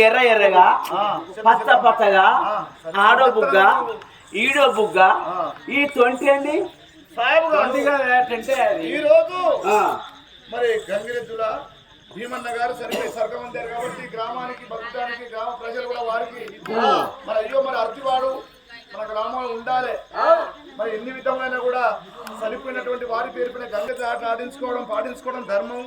ఎర్ర ఎర్రగా పచ్చ పచ్చగా ఆడో బుగ్గ ఈడో బుగ్గ. ఈ తొంటి అండి? సాహెబ్ తొంటి గారు కదా ఏంటంటే అది. ఈ రోజు ఆ, మరి గంగిరెద్దుల భీమన్న గారు సరిగ్గా సర్గమంతారు కాబట్టి గ్రామానికి బతకడానికి గ్రామ ప్రజలు కూడా వారికి మరి అయ్యో మరి అర్తివాడు మన గ్రామంలో ఉండాలి. మరి ఎన్ని విధములైనా కూడా చనిపోయినటువంటి వారి పేరు పైన గంగ ఆట ఆడించుకోవడం పాటించుకోవడం ధర్మం.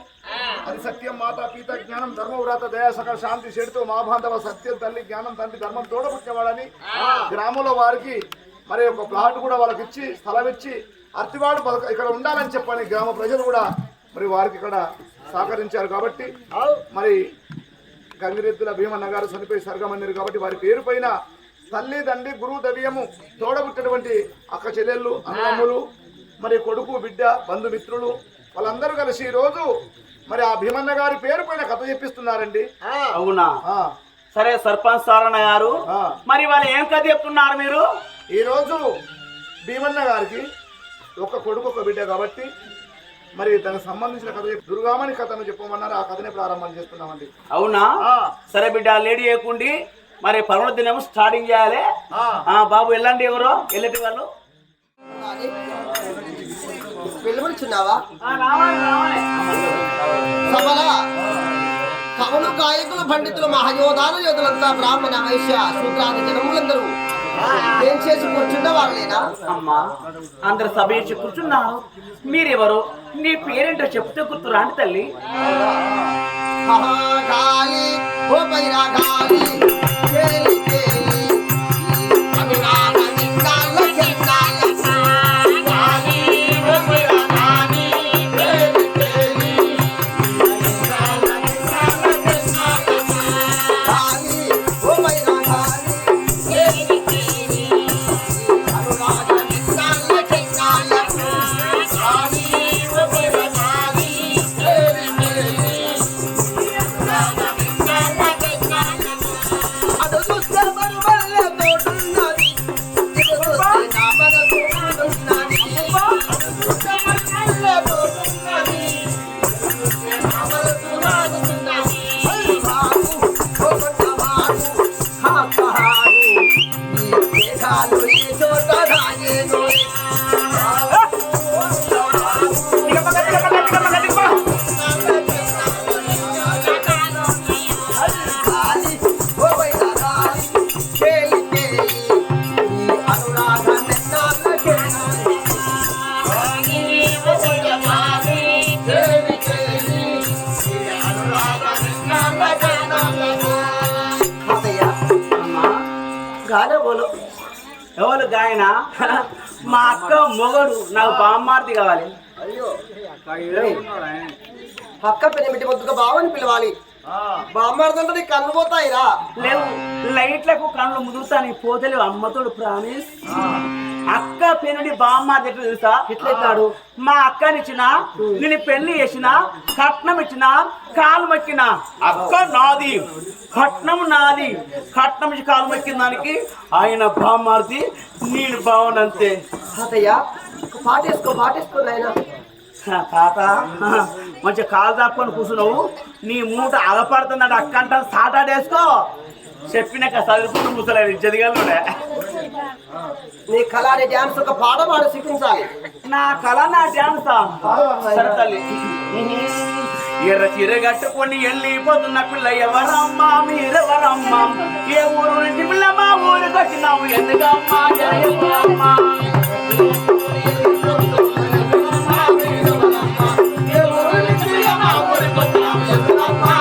అది సత్యం మాత పీత జ్ఞానం ధర్మ వ్రత దయా సకల శాంతి చెడుతో మా బాంధవ సత్యం తల్లి జ్ఞానం తండ్రి ధర్మం తోడబుచ్చేవాడని గ్రామంలో వారికి మరి ఒక ప్లాట్ కూడా వాళ్ళకి ఇచ్చి స్థలం ఇచ్చి అర్తివాడు బతక ఇక్కడ ఉండాలని చెప్పని గ్రామ ప్రజలు కూడా మరి వారికి ఇక్కడ సహకరించారు కాబట్టి మరి గంగిరెద్దుల భీమన్న గారు చనిపోయి సర్గమన్నారు కాబట్టి వారి పేరు పైన తల్లి తండ్రి గురువు దవ్యము తోడబుట్టినటువంటి అక్క చెల్లెళ్ళు అన్నమ్ములు మరి కొడుకు బిడ్డ బంధుమిత్రులు వాళ్ళందరూ కలిసి ఈ రోజు మరి ఆ భీమన్న గారి పేరు పైన కథ చెప్పిస్తున్నారండి. అవునా? సరే సర్పంచ్ సారణ గారు. మరి వాళ్ళు ఏం కథ చెప్తున్నారు మీరు? ఈ రోజు భీమన్న గారికి ఒక కొడుకు ఒక బిడ్డ కాబట్టి మరి దానికి సంబంధించిన కథ దుర్గామణి కథను చెప్పమన్నారు. ఆ కథనే ప్రారంభం చేస్తున్నామండి. అవునా? సరే బిడ్డ లేడీ చేయకుండి మరి పనుల దినం స్టార్టింగ్ చేయాలి. ఆ. ఆ బాబు వెళ్ళండి ఎవరు? వెళ్ళటి వాళ్ళు? వెలువడుచున్నావా ఆ, రావాలి, రావాలి. సఫల కవులు గాయకులు పండితులు మహయోధాలు యోధులంతా బ్రాహ్మణ వైశ్య శూద్రాది జనములందరూ. ఏం చేసి కూర్చున్న వాళ్ళేనా అమ్మా అందరు సభ ఇచ్చి కూర్చున్నారు. మీరెవరు? నీ పేరేంటో చెప్తే గుర్తురాండి తల్లి. మహాకాళి ఓ పైరాగాలి కేలి కేలి గాయన మా అక్క మొగడు నాకు బామ్మార్తి కావాలి. పక్క పెనిమిటి ముద్దుగా బావని పిలవాలి. బామ్మార్దంటే నీ కన్ను పోతాయిరా. లేవు లైట్లకు కళ్ళు ముదురుతాను పోతలేవు అమ్మతోడు ప్రామిస్. అక్క పెనుడి బామ్మ దగ్గర తెలుసా? ఎట్లయితాడు మా అక్కనిచ్చిన నేను పెళ్ళి చేసిన కట్నం ఇచ్చిన కాలు మొక్కిన. అక్క నాది కట్నం నాది. కట్నం ఇచ్చి కాలు మొక్కిన దానికి ఆయన బామ్మార్ది నేను బావనంతే. అతయ్య ఒక పాటేసుకో పాటేసుకో నాయనా. తాత మంచి కాలు దాపుకొని కూర్చున్నావు. నీ మూట అగపడుతున్నాడు అక్క అంట సాటాడేసుకో చెప్పినాక చదువుకుని ముసలేదు జదిగల్లోనే నీ కళాని డ్యాన్స్ ఒక పాట పాడు శిక్షించాలి. నా కళ నా డ్యాన్స్ సరే తల్లి. ఎర్ర చీర కట్టుకొని వెళ్ళిపోతున్న పిల్ల ఎవరమ్మా? మీరెవరమ్మా? ఏ ఊరు నుంచి పిల్ల మా ఊరికి వచ్చినావు? ఎందుకమ్మా? జయమ్మా ఎర్ర చీర కట్టుకొని వెళ్ళిపోతున్న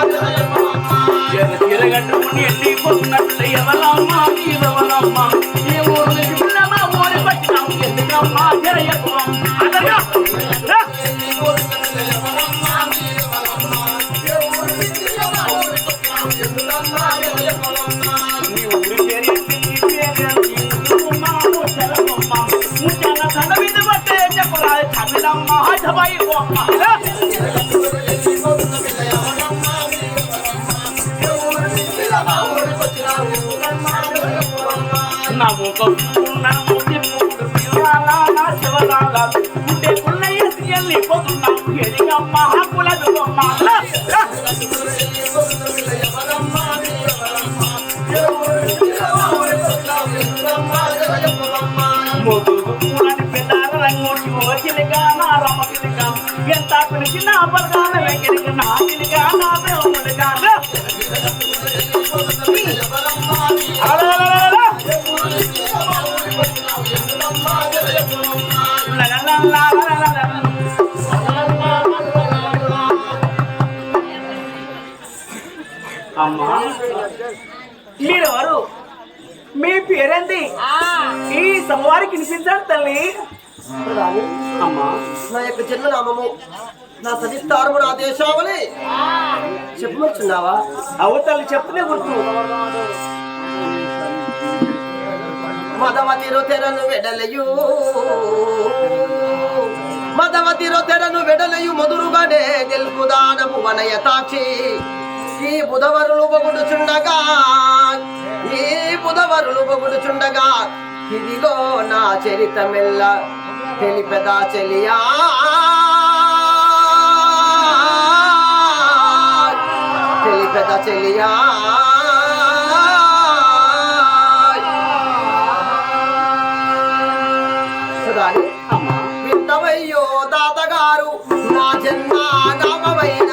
పిల్ల ఎవరమ్మా మీరెవరమ్మా ఏ ఊరు నుంచి పిల్ల మా ఎందుకమ్మా జయమ్మా అదగా నీ ఊరి పేరు ఏంటి? నీ పేరు నా ముఖం నా ముఖం ఎదిగమ్మ హక్కుల ఎంత పిలిచిన బలగాల వెంకటి అమ్మా. మీరెవరు? మీ పేరేంటి ఈ సభవారికి వినిపించాలి తల్లి. అమ్మా. నా యొక్క జన్మనామము నా సవిస్తారము నా దేశావళి. చెప్పమనుచున్నావా? అవతలు చెప్తే గుర్తు. మదవతిరు తెరను వెడలయు. మదవతిరు తెరను వెడలయు. మధురుగానే తెలుపుదానము వనయ తాక్షి ఈ బుధవరులు పొగుడుచుండగా ఈ బుధవరులు పొగుడుచుండగా ఇదిగో నా చరితమెల్ల తెలిపెదా చెలియా. తెలిపెద చెలియా. సదాని అమ్మా తాతగారు నా జన్మ నామమైన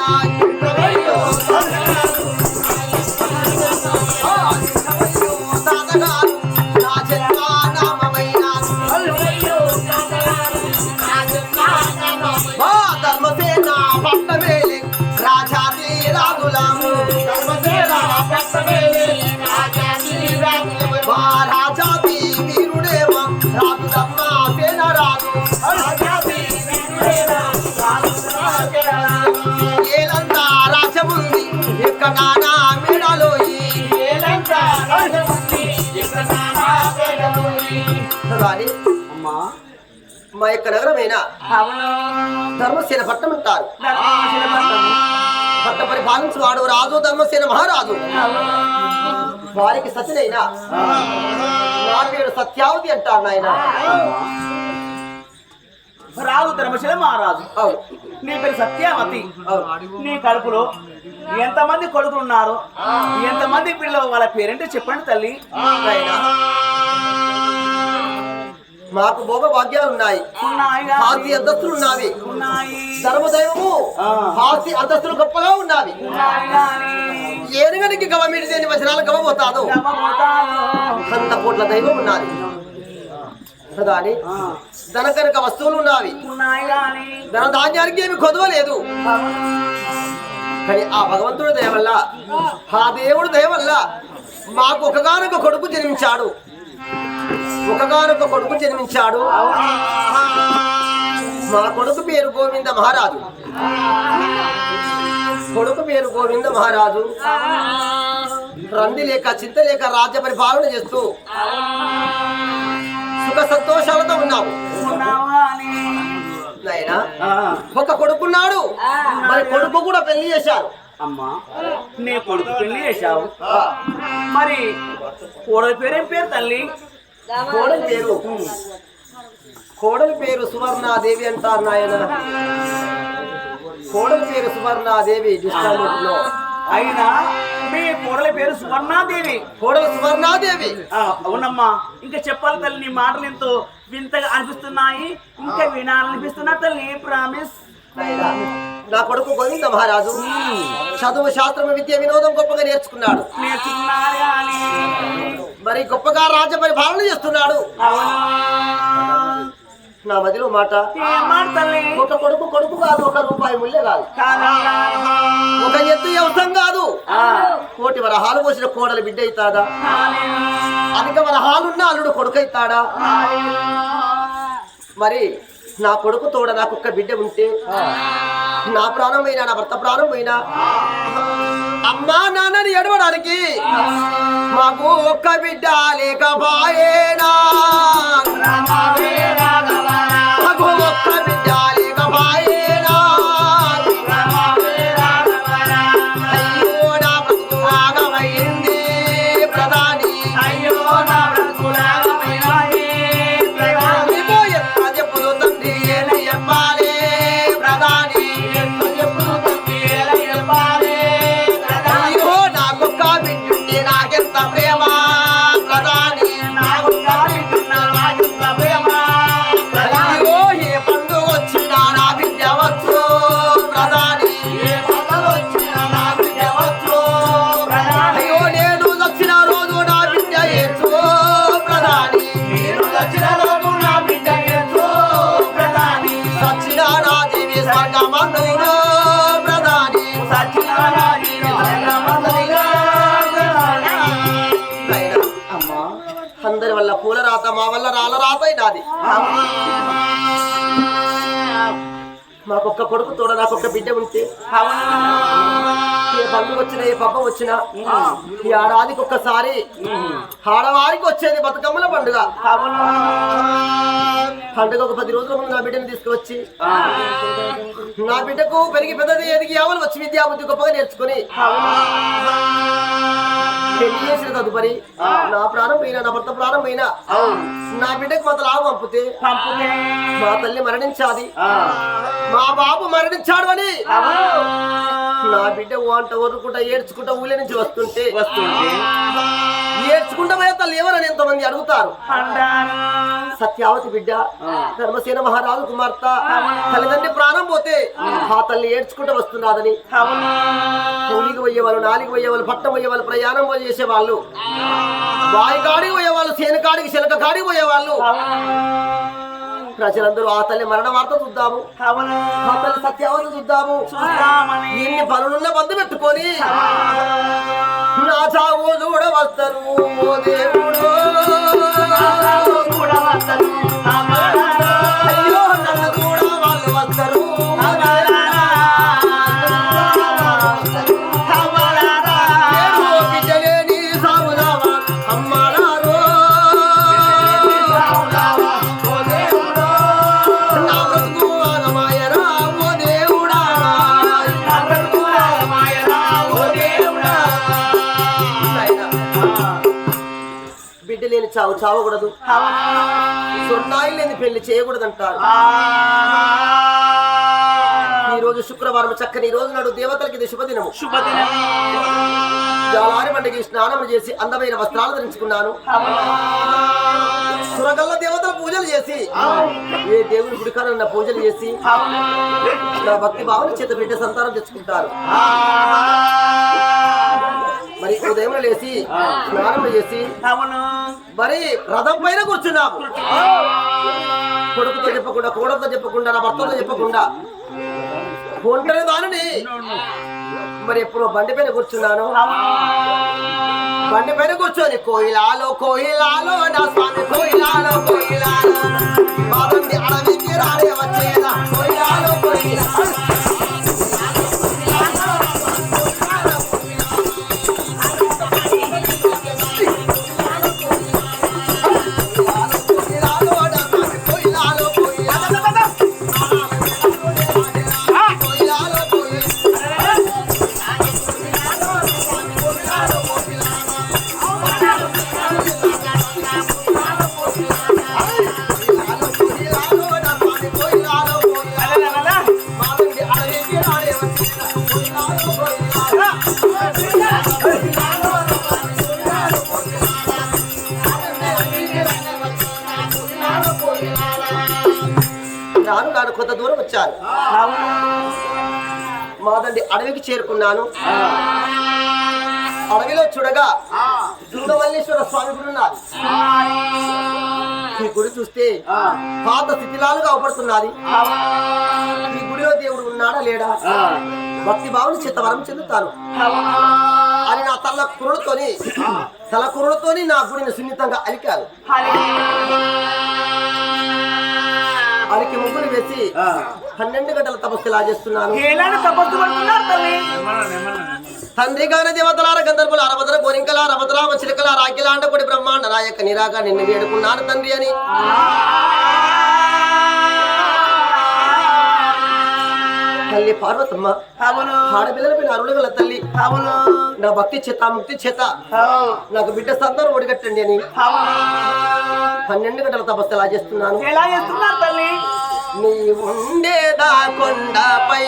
కానీ అమ్మా మా యొక్క నగరమైన ధర్మసేన పట్టణం అంటారు. పట్ట పరిపాలించు వాడు రాజు ధర్మసేన మహారాజు. వారికి సత్యనైనా నా పేరు సత్యావతి అంటారు నాయన. రాజు ధర్మశిల మహారాజు. నీ పేరు సత్యావతి. నీ కడుపులో ఎంతమంది కొడుకులు ఉన్నారు? ఎంతమంది పిల్లలు? వాళ్ళ పేరేంటో చెప్పండి తల్లి. మాకు భోగ భాగ్యాలు ఉన్నాయి ఆస్తి అంతస్తులు ఉన్నవి ఉన్నాయి. ధర్మదైవము ఆ. ఆస్తి అంతస్తులు గొప్పగా ఉన్నవి. ఉన్నాయి ఏనుగనికి గవ మీడి దేని వచనాలు గవ పోతాదు గమపోతాను. అంత కోట్ల దైవం ఉన్నది. ధన కనుక వస్తువులు ఉన్నవి ఉన్నాయి ధన ధాన్యానికి ఏమి కొదవలేదు. కానీ ఆ భగవంతుడి దయ వల్ల ఆ దేవుడు దయ వల్ల మాకు ఒకగానొక కొడుకు జన్మించాడు. ఒకగానొక కొడుకు జన్మించాడు. మా కొడుకు పేరు గోవింద మహారాజు. కొడుకు పేరు గోవింద మహారాజు. రంది లేక చింత లేక రాజ్య పరిపాలన చేస్తూ సుఖ సంతోషాలతో ఉన్నాము ఉన్నావు. నాయనా ఆ, ఒక కొడుకున్నాడు. మరి కొడుకు కూడా పెళ్ళి చేశారు. అమ్మా నీ కొడుకు పెళ్ళి చేశావు? మరి కోడలి పేరేం పేరు తల్లి? కోడలి పేరు కోడలి పేరు సువర్ణాదేవి అంటారు నాయన. కోడలి పేరు సువర్ణాదేవి దుష్టాలో అయినా మీ కోడలి పేరు సువర్ణాదేవి. కోడలి సువర్ణాదేవి. అవునమ్మా. ఇంకా చెప్పాలి తల్లి నీ మాటలు ఎంతో వింతగా అనిపిస్తున్నాయి. ఇంకా వినాలనిపిస్తున్నా తల్లి ప్రామిస్ నా కొడుకు గోవింద మహారాజు చదువు శాస్త్రము విద్య వినోదం గొప్పగా నేర్చుకున్నాడు. నేర్చుకున్నారు కానీ మరి గొప్పగా రాజ్య పరిపాలన చేస్తున్నాడు. నా మదిలో మాట. ఒక కొడుకు కొడుకు కాదు ఒక రూపాయి ముల్లె కాదు. ఒక ఎత్తు వ్యవసం కాదు. కోటి వరహాలు పోసిన కోడలు బిడ్డ అవుతాడా? అధిక వరహాలున్న అల్లుడు కొడుకు అవుతాడా? మరి నా కొడుకు తోడ నాకు ఒక్క బిడ్డ ఉంటే నా ప్రాణం పోయినా నా భర్త ప్రాణం పోయినా అమ్మా నాన్నని ఎడవడానికి మాకు ఒక్క బిడ్డ లేకపాయేనా పూల రాత మా వల్ల రాళ్ళ రాత నాది మాకొక్క కొడుకు తోడ నాకొక్క బిడ్డ ఉంటే. ఏ బంధు వచ్చినా ఏ పబ్బ వచ్చినా ఈ ఆడాదికి ఒక్కసారి ఆడవారికి వచ్చేది బతుకమ్మల పండుగ. పండుగ ఒక పది రోజుల ముందు నా బిడ్డని తీసుకువచ్చి నా బిడ్డకు పెరిగి పెద్దది ఎదిగి ఎవరు వచ్చి విద్యాబుద్ధి గొప్పగా నేర్చుకుని పెళ్ళి చేసిన తదుపరి నా ప్రాణం పోయినా నా భర్త ప్రాణం పోయినా నా బిడ్డకు మాత లాభం పంపితే పంపుతే. మా తల్లి మరణించాది. మా బాబు మరణించాడు అని. నా బిడ్డ వంట వరుకుంటా ఏడ్చుకుంటా ఊళ్ళ నుంచి వస్తుంటే వస్తుంటే. ఏడ్చుకుంటా పోయే తల్లి ఎవరని ఎంతమంది అడుగుతారు? సత్యావతి బిడ్డ ధర్మసేన మహారాజు కుమార్తె తల్లిదండ్రి ప్రాణం పోతే ఆ. తల్లి ఏడ్చుకుంటూ వస్తున్నదని అవును? కూలికి పోయేవాళ్ళు నాలికి పోయేవాళ్ళు పట్టం పోయేవాళ్ళు ప్రయాణం చేసేవాళ్ళు. బావి కాడికి పోయేవాళ్ళు సేను కాడికి శిలక కాడికి పోయేవాళ్ళు. ప్రజలందరూ ఆ తల్లి మరణ వార్త చూద్దాము. ఆ తల్లి సత్యావతి చూద్దాము. ఇన్ని పనులున్న బంధు పెట్టుకొని. వస్తారు ఓ దేవుడు కూడా వస్తారు చావు చావకూడదు. సొన్నాయి లేని పెళ్ళి చేయకూడదంటారు. ఈ రోజు శుక్రవారం చక్కని ఈ రోజు నాడు దేవతలకి ఇది శుభదినము. జాలారి పండుగ స్నానం చేసి అందమైన వస్త్రాలు ధరించుకున్నాను. సురగల్ల దేవతల పూజలు చేసి ఏ దేవుని గుడికారన్న పూజలు చేసి నా భక్తి భావన చేత బిడ్డ సంతానం తెచ్చుకుంటారు. మరి ఉదయం లేచి స్నానం చేసి అవును. మరి రథం పైన కూర్చున్నాము. కొడుకుతో చెప్పకుండా కోడలతో చెప్పకుండా నా భర్తతో చెప్పకుండా. ఒంటరి దానిని మరి ఎప్పుడు బండి పైన కూర్చున్నాను. బండి పైన కూర్చొని కోయిలాలో కోయిలాలో నా స్వామి కోయిలాలో కోయిలాలో. రాను రాను కొంత దూరం వచ్చాను. మాదండి అడవికి చేరుకున్నాను. అడవిలో చూడగా దుర్గమల్లేశ్వర స్వామి గుడి ఉన్నది. ఈ గుడి చూస్తే పాత శిథిలాలుగా అవపడుతున్నది. ఈ గుడిలో దేవుడు ఉన్నాడా లేడా? భక్తి భావన చేత వరం చెందుతాను. అని నా తల కురులతోని తల కురులతోని నా గుడిని సున్నితంగా అలికాను. అలికి ముగ్గులు వేసి పన్నెండు గంటల తపస్సు ఇలా చేస్తున్నాను? తండ్రి గాన దేవతలార గంధర్వుల అరవదల గోరింకల రమతరామ చిలకల రాజ్యలాండ కొడి బ్రహ్మాండ నాయక నిరాగా నిన్ను వేడుకున్నాను తండ్రి అని. తల్లి పార్వతమ్మ. అవును. ఆడపిల్లలపైన అరుణగల తల్లి. అవును. నా భక్తి చేత ముక్తి చేత. నాకు బిడ్డ సంతానం ఒడిగట్టండి అని. పన్నెండు గంటల తపస్సు ఎలా చేస్తున్నాను? ఎలా చేస్తున్నారు తల్లి? నీ ఉండేదా కొండపై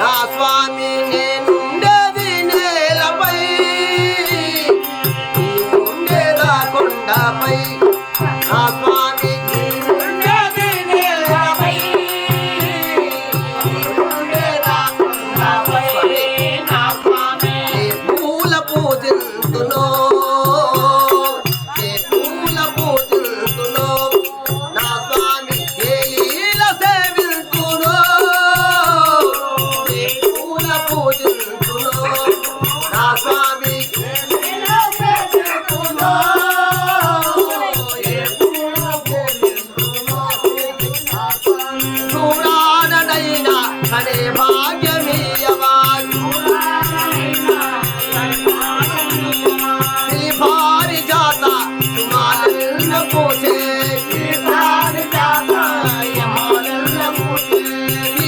నా స్వామి నేనుండేది నేలపై. నీ ఉండేదా కొండపై నా E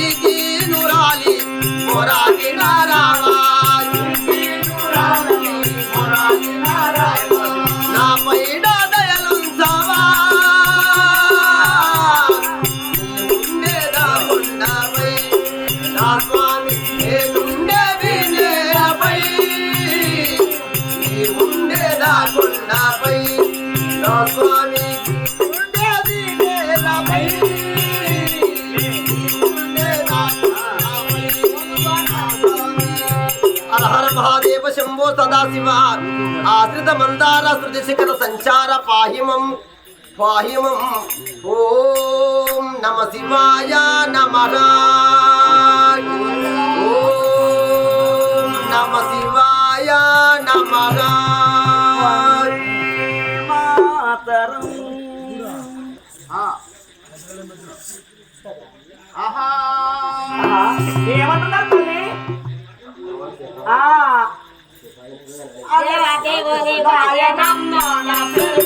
శంభో సదాశివ. ఆశ్రిత మందార శృతి శిఖర సంచార పాహిమం పాహిమం. ఓం నమ శివాయ నమ. ఓం నమ శివాయ నమ. మాతరం. ఆహా ఆహా, ఏమంటున్నారు తల్లి? ఆ, దేవదేవుని భార్య నమ్మో నా పేరు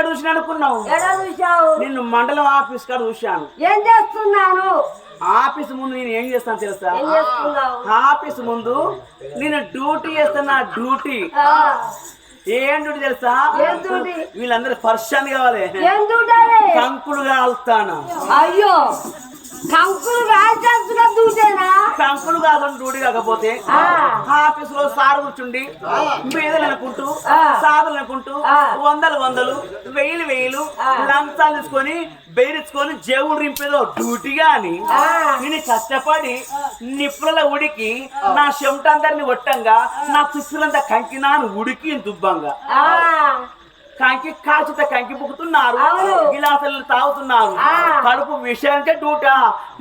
ఎక్కడ చూసినా అనుకున్నావు చూశావు? నిన్ను మండలం ఆఫీస్ కాడ చూశాను. ఏం చేస్తున్నాను? ఆఫీస్ ముందు నేను ఏం చేస్తాను తెలుసా? ఆఫీస్ ముందు నేను డ్యూటీ చేస్తున్నా డ్యూటీ. ఏం డ్యూటీ తెలుసా? వీళ్ళందరూ పర్షన్ కావాలి. కంకులు కాలుస్తాను అయ్యో! కంకులు రాసేస్తున్నా చూసేనా కంకులు కాకుండా డ్యూటీ కాకపోతే ఆ. ఆఫీస్లో సార్ కూర్చుండి పేదలు అనుకుంటూ ఆ. సాధులు అనుకుంటూ. వందలు వందలు వెయ్యిలు వెయ్యిలు. లంచాలు తీసుకొని బెయిరించుకొని జేవుడు రింపేదో డ్యూటీగా అని ఆ. నేను కష్టపడి నిప్పుల ఉడికి నా చెమట అందరిని కొట్టంగా నా తుప్పులంతా కంకినాను ఉడికి దుబ్బంగా ఆ, కంకి కాల్చితే కంకి పుక్కుతున్నారు అవును. గిలాసులు తాగుతున్నారు. కడుపు విషయానికే డూటా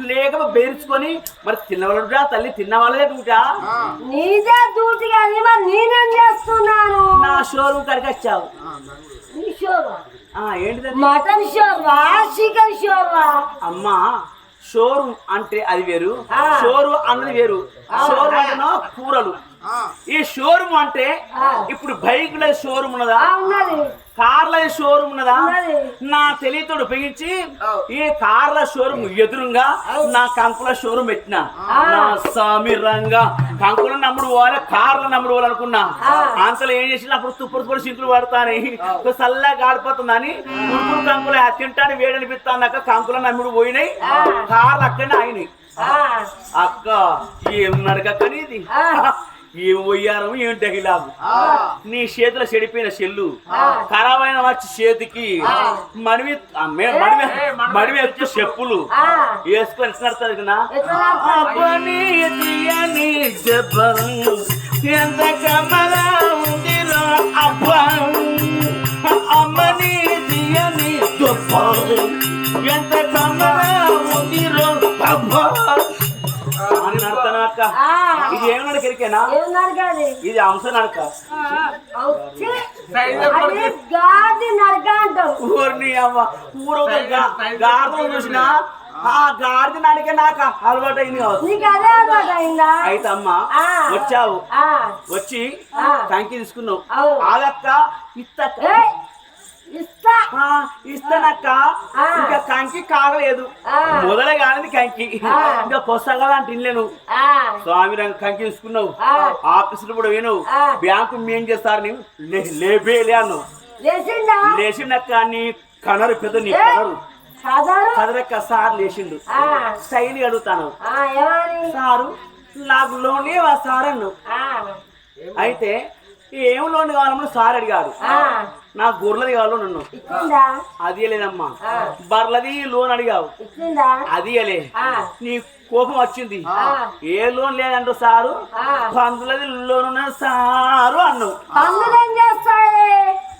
లేక బెదిరించుకొని మరి తిన్నవాళ్ళుగా తల్లి తిన్నవాళ్ళే డూటా నీదే కానీ మరి నేనేం చేస్తున్నాను? నా షోరూమ్ కాడికి వచ్చావు. మటన్ షోర్వా చికెన్ షోర్వా అమ్మా షోరూమ్ అంటే అది వేరు. షోరు అన్నది వేరు. షోరూమ్ అంటేనో కూరలు. ఈ షోరూమ్ అంటే. ఇప్పుడు బైకుల షోరూమ్ ఉన్నది. కార్ల షోరూమ్ ఉన్నదా. నా తెలియతోడు ఉపయోగించి ఈ కార్ల షోరూమ్ ఎదురుగా నా కంకుల షోరూమ్ పెట్టిన. నా సమీరంగా కంకుల నమ్ముడు పోవాలి కార్ల నమ్ముడు పోవాలి అనుకున్నా. ఆ. అంతలో ఏం చేసిన అప్పుడు తుప్పుడు తుప్పుడు సింకులు పడతాని చల్లగా గాడిపోతుందని ఉడుకుడు కంకులు తింటాను అనిపిస్తాను కంకుల నమ్ముడు పోయినాయి. కార్లు అక్కడనే అయినాయి అక్క ఏం ఆ. ఏం పోయారం ఏం డహిలాగు నీ చేతిలో చెడిపోయిన చెల్లు ఆ. ఖరాబ్ అయిన వచ్చి చేతికి మడివి మడివి మడివి ఎత్తు చెప్పులు. వేసుకొని నడుతుంది కదా కమలా అబ్బా అమ్మని ఎంత కమలా ఆ, ఇది ఏం నడక నరకాలి ఇది అంశ నడక గార్దం చూసినా? ఆ గాడిద నడికే నాకు అలవాటు అయింది కావచ్చు. నీకు అదే అలవాటు అయిందా అయితే అమ్మ. వచ్చావు. ఆ, వచ్చి. కంకి తీసుకున్నావు. ఆగక్క ఆ, ఇస్తానక్క. ఇంకా కంకి కాగలేదు. మొదలే కానిది కంకి. ఇంకా కొత్తగా అంటే ఇల్లేను స్వామి రంగ కంకి తీసుకున్నావు. ఆఫీసులు కూడా పోయినావు. ఆ. బ్యాంకు మేం చేస్తారు నీవు? లే- లేపేలే అన్నావు. లేచిండక్క నీ కనరు పెద్ద నీ కనరు. కదరక్క సార్ లేచిండు. స్టైల్ అడుగుతాను. సారు నాకు లోనే వా సార్ అన్నావు. అయితే ఏం లోన్ కావాలమ్మా సార్ అడిగాడు నాకు గొర్రెలది కావాలో నన్ను. అది లేదమ్మా బర్లది లోన్ అడిగావు. అది లే ఆ, నీ కోపం వచ్చింది. ఏ లోన్ లేదంటూ సారు. పందులది లోన్ సారు చేస్తాయి?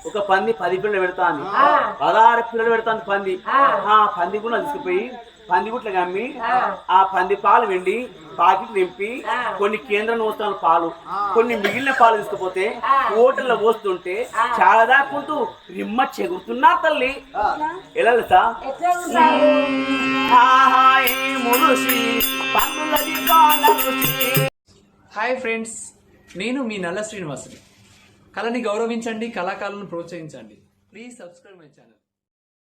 ఒక పంది పది పిల్లలు పెడతాను. పదహారు పిల్లలు పెడతాను పంది. ఆ. ఆ పంది కూడా తీసుకుపోయి పంది గుట్ల కమ్మి ఆ. పంది పాలు వెండి పాకెట్ నింపి. కొన్ని కేంద్ర నూతన పాలు కొన్ని మిగిలిన పాలు తీసుకుపోతే. హోటల్లో పోస్తుంటే. చాలా దాక్కుంటూ రిమ్మ చెగురుతున్నా తల్లి. ఎలా హాయ్ ఫ్రెండ్స్ నేను మీ నల్ల శ్రీనివాసుని. కళని గౌరవించండి కళాకారులను ప్రోత్సహించండి. Please subscribe my channel.